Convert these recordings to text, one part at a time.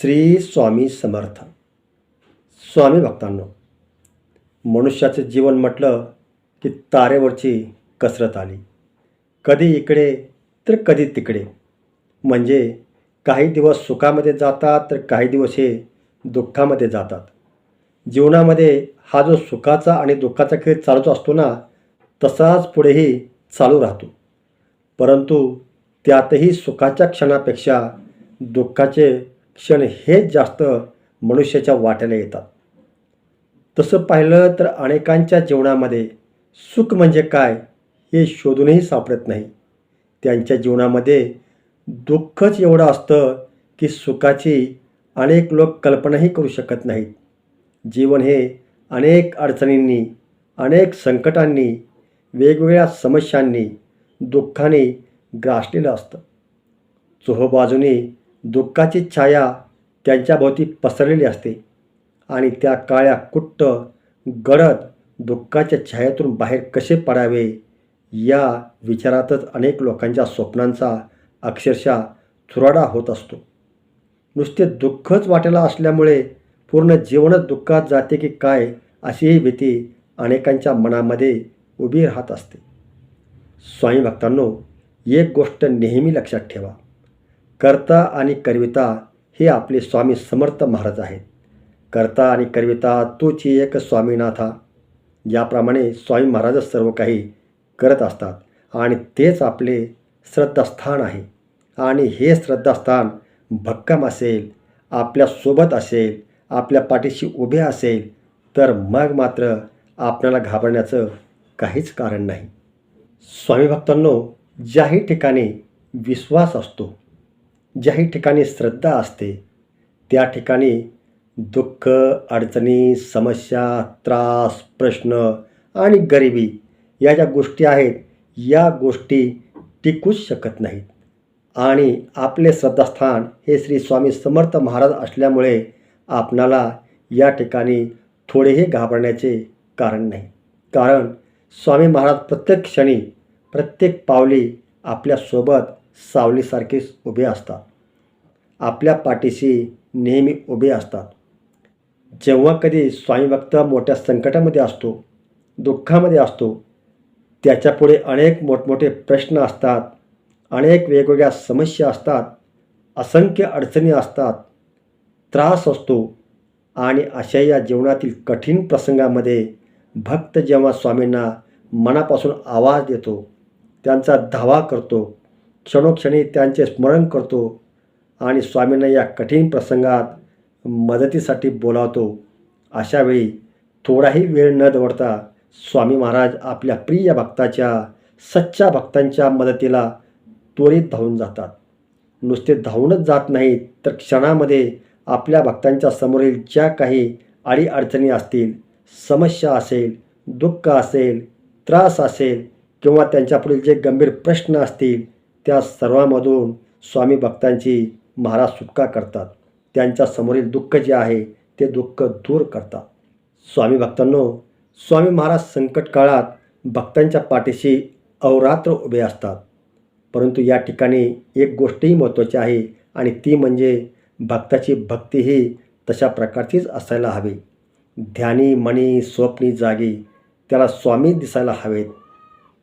श्री स्वामी समर्थ. स्वामी भक्तांनो मनुष्याचं जीवन म्हटलं की तारेवरची कसरत आली. कधी इकडे तर कधी तिकडे. म्हणजे काही दिवस सुखामध्ये जातात तर काही दिवस हे दुःखामध्ये जातात. जीवनामध्ये हा जो सुखाचा आणि दुःखाचा खेळ चालूच असतो ना तसाच पुढेही चालू राहतो. परंतु त्यातही सुखाच्या क्षणापेक्षा दुःखाचे क्षण हेच जास्त मनुष्याच्या वाट्याला येतात. तसं पाहिलं तर अनेकांच्या जीवनामध्ये सुख म्हणजे काय हे शोधूनही सापडत नाही. त्यांच्या जीवनामध्ये दुःखच एवढं असतं की सुखाची अनेक लोक कल्पनाही करू शकत नाहीत. जीवन हे अनेक अडचणींनी अनेक संकटांनी वेगवेगळ्या समस्यांनी दुःखाने ग्रासलेलं असतं. चोहोबाजूनी दुःखाची छाया त्यांच्याभोवती पसरलेली असते. आणि त्या काळ्या कुट्ट गडद दुःखाच्या छायातून बाहेर कसे पडावे या विचारातच अनेक लोकांच्या स्वप्नांचा अक्षरशः थुराडा होत असतो. नुसते दुःखच वाटेला असल्यामुळे पूर्ण जीवनच दुःखात जाते की काय अशीही भीती अनेकांच्या मनामध्ये उभी राहत असते. स्वामी भक्तांनो एक गोष्ट नेहमी लक्षात ठेवा. कर्ता आणि करविता हे आपले स्वामी समर्थ महाराज आहेत. कर्ता आणि करविता तोची एक स्वामीनाथा. याप्रमाणे स्वामी महाराजच सर्व काही करत असतात आणि तेच आपले श्रद्धास्थान आहे. आणि हे श्रद्धास्थान भक्कम असेल आपल्यासोबत असेल आपल्या पाठीशी उभे असेल तर मग मात्र आपल्याला घाबरण्याचं काहीच कारण नाही. स्वामी भक्तांनो ज्याही ठिकाणी विश्वास असतो ज्याही ठिकाणी श्रद्धा असते त्या ठिकाणी दुःख अडचणी समस्या त्रास प्रश्न आणि गरिबी या ज्या गोष्टी आहेत या गोष्टी टिकूच शकत नाहीत. आणि आपले श्रद्धास्थान हे श्री स्वामी समर्थ महाराज असल्यामुळे आपणाला या ठिकाणी थोडेही घाबरण्याचे कारण नाही. कारण स्वामी महाराज प्रत्येक क्षणी प्रत्येक पावली आपल्यासोबत सावलीसारखेच उभे असतात. आपल्या पाठीशी नेहमी उभे असतात. जेव्हा कधी स्वामीभक्त मोठ्या संकटामध्ये असतो दुःखामध्ये असतो त्याच्यापुढे अनेक मोठमोठे प्रश्न असतात अनेक वेगवेगळ्या समस्या असतात असंख्य अडचणी असतात त्रास असतो आणि अशा या जीवनातील कठीण प्रसंगामध्ये भक्त जेव्हा स्वामींना मनापासून आवाज देतो त्यांचा धावा करतो क्षणोक्षणी त्यांचे स्मरण करतो आणि स्वामींना या कठीण प्रसंगात मदतीसाठी बोलावतो. अशावेळी थोडाही वेळ न दवडता स्वामी महाराज आपल्या प्रिय भक्ताच्या सच्च्या भक्तांच्या मदतीला त्वरित धावून जातात. नुसते धावूनच जात नाहीत तर क्षणामध्ये आपल्या भक्तांच्या समोरील ज्या काही अडीअडचणी असतील समस्या असेल दुःख असेल त्रास असेल किंवा त्यांच्यापुढील जे गंभीर प्रश्न असतील त्या सर्वांमधून स्वामी भक्तांची महाराज सुटका करतात. त्यांच्या समोरील दुःख जे आहे ते दुःख दूर करतात. स्वामी भक्तांनो स्वामी महाराज संकट काळात भक्तांच्या पाठीशी अवरात्र उभे असतात. परंतु या ठिकाणी एक गोष्टही महत्त्वाची आहे आणि ती म्हणजे भक्ताची भक्तीही तशा प्रकारचीच असायला हवी. ध्यानी मणी स्वप्नी जागी त्याला स्वामी दिसायला हवेत.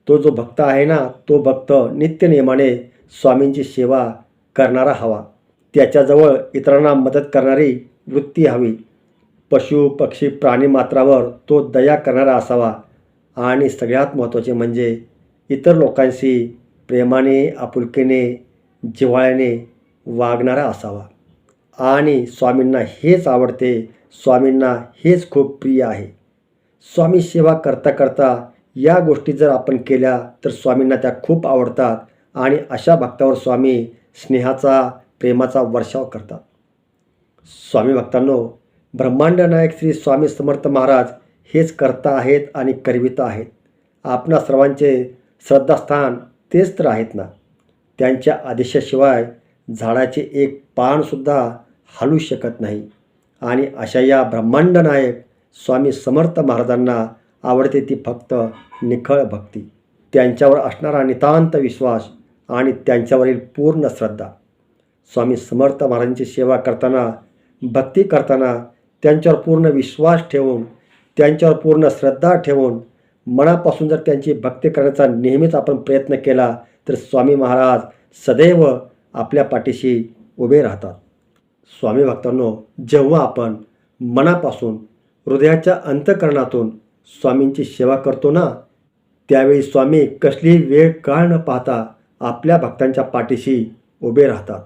तो जो भक्त आहे ना तो भक्त नित्यनियमाने स्वामींची सेवा करणारा हवा. त्याच्याजवळ इतरांना मदत करणारी वृत्ती हवी. पशु पक्षी प्राणी मात्रावर तो दया करणारा असावा. आणि सगळ्यात महत्त्वाचे म्हणजे इतर लोकांशी प्रेमाने आपुलकीने जिव्हाळ्याने वागणारा असावा. आणि स्वामींना हेच आवडते. स्वामींना हेच खूप प्रिय आहे. स्वामी सेवा करता करता या गोष्टी जर आपण केल्या तर स्वामींना त्या खूप आवडतात. आणि अशा भक्तावर स्वामी स्नेहाचा प्रेमाचा वर्षाव करतात. स्वामी भक्तांनो ब्रह्मांड नायक श्री स्वामी समर्थ महाराज हेच करता आहेत आणि करविता आहेत. आपणा सर्वांचे श्रद्धास्थान तेच तर आहेत ना? त्यांच्या आदेशाशिवाय झाडाचे एक पानसुद्धा हलू शकत नाही. आणि अशा या ब्रह्मांड नायक स्वामी समर्थ महाराजांना आवडते ती फक्त निखळ भक्ती. त्यांच्यावर असणारा नितांत विश्वास आणि त्यांच्यावरील पूर्ण श्रद्धा. स्वामी समर्थ महाराजांची सेवा करताना भक्ती करताना त्यांच्यावर पूर्ण विश्वास ठेवून त्यांच्यावर पूर्ण श्रद्धा ठेवून मनापासून जर त्यांची भक्ती करण्याचा नेहमीच आपण प्रयत्न केला तर स्वामी महाराज सदैव आपल्या पाठीशी उभे राहतात. स्वामी भक्तांनो जेव्हा आपण मनापासून हृदयाच्या अंतकरणातून स्वामींची सेवा करतो ना त्यावेळी स्वामी कसलीही वेळ काळ न पाहता आपल्या भक्तांच्या पाठीशी उभे राहतात.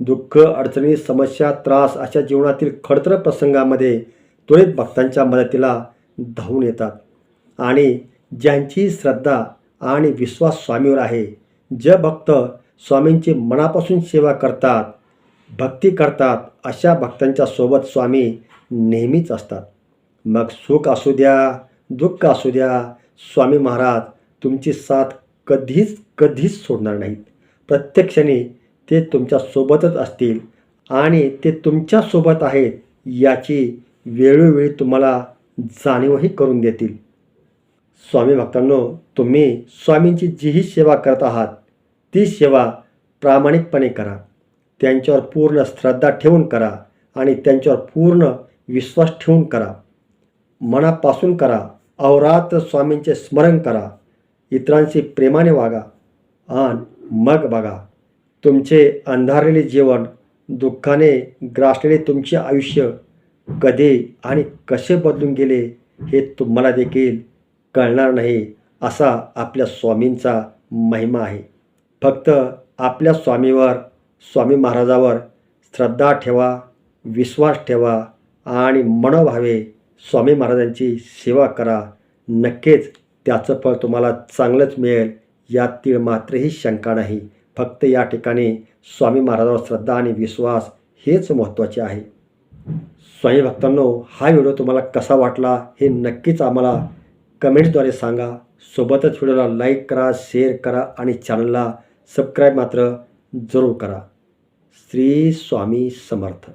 दुःख अडचणी समस्या त्रास अशा जीवनातील खडतर प्रसंगामध्ये त्वरित भक्तांच्या मदतीला धावून येतात. आणि ज्यांची श्रद्धा आणि विश्वास स्वामीवर आहे जे भक्त स्वामींची मनापासून सेवा करतात भक्ती करतात अशा भक्तांच्या सोबत स्वामी नेहमीच असतात. मग सुख असू द्या दुःख असू द्या स्वामी महाराज तुमची साथ कधीच कधीच सोडणार नाहीत. प्रत्येक क्षणी ते तुमच्यासोबतच असतील आणि ते तुमच्यासोबत आहेत याची वेळोवेळी तुम्हाला जाणीवही करून देतील. स्वामी भक्तांनो तुम्ही स्वामींची जीही सेवा करत आहात ती सेवा प्रामाणिकपणे करा. त्यांच्यावर पूर्ण श्रद्धा ठेवून करा आणि त्यांच्यावर पूर्ण विश्वास ठेवून करा. मनापासून करा अवरात स्वामींचे स्मरण करा. इतरांशी प्रेमाने वागा आणि मग बघा. तुमचे अंधारलेले जीवन दुःखाने ग्रासलेले तुमचे आयुष्य कधी आणि कसे बदलून गेले हे तुम्हाला देखील कळणार नाही असा आपल्या स्वामींचा महिमा आहे. फक्त आपल्या स्वामीवर स्वामी महाराजावर श्रद्धा ठेवा विश्वास ठेवा आणि मनोभावे स्वामी महाराजांची सेवा करा. नक्कीच त्याचं फळ तुम्हाला चांगलंच मिळेल यातील मात्रही शंका नाही. फक्त या ठिकाणी स्वामी महाराजावर श्रद्धा आणि विश्वास हेच महत्त्वाचे आहे. स्वामी भक्तांनो हा व्हिडिओ तुम्हाला कसा वाटला हे नक्कीच आम्हाला कमेंट्सद्वारे सांगा. सोबतच व्हिडिओला लाईक करा शेअर करा आणि चॅनलला सबस्क्राईब मात्र जरूर करा. श्री स्वामी समर्थ.